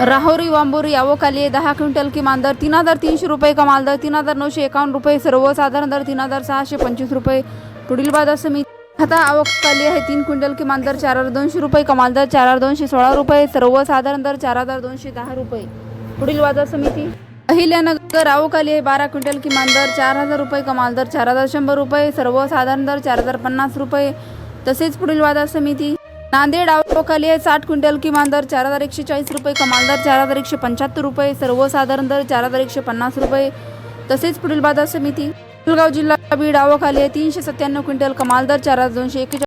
राहोरी वांबोरी आवकाली दहा क्विंटल किमान दर तीन हजार तीनशे रुपये कमाल दर तीन हजार नऊशे एकावन्न रुपये सर्वसाधारण दर तीन हजार सहाशे पंचवीस रुपये पुढील बाजार समिती आता आवकाली आहे तीन क्विंटल किमान दर चार हजार दोनशे रुपये कमाल दर चार हजार दोनशे सोळा रुपये सर्वसाधारण दर चार हजार दोनशे दहा रुपये पुढील बाजार समिती अहिल्यानगर आवकाली आहे बारा क्विंटल किमान दर चार हजार रुपये कमाल दर चार हजार शंभर रुपये सर्वसाधारण दर चार हजार पन्नास रुपये तसेच पुढील बाजार समिती नांदेड आवाखाली आहे. साठ क्विंटल किमान दर चार हजार एकशे चाळीस रुपये कमाल दर चार हजार एकशे पंच्याहत्तर रुपये सर्वसाधारण दर चार हजार एकशे पन्नास रुपये. तसेच पुढील बाजार समिती जळगाव जिल्हा बीड आवखाली आहे. तीनशे सत्त्याण्णव क्विंटल कमाल दर चार हजार दोनशे एक्केचाळीस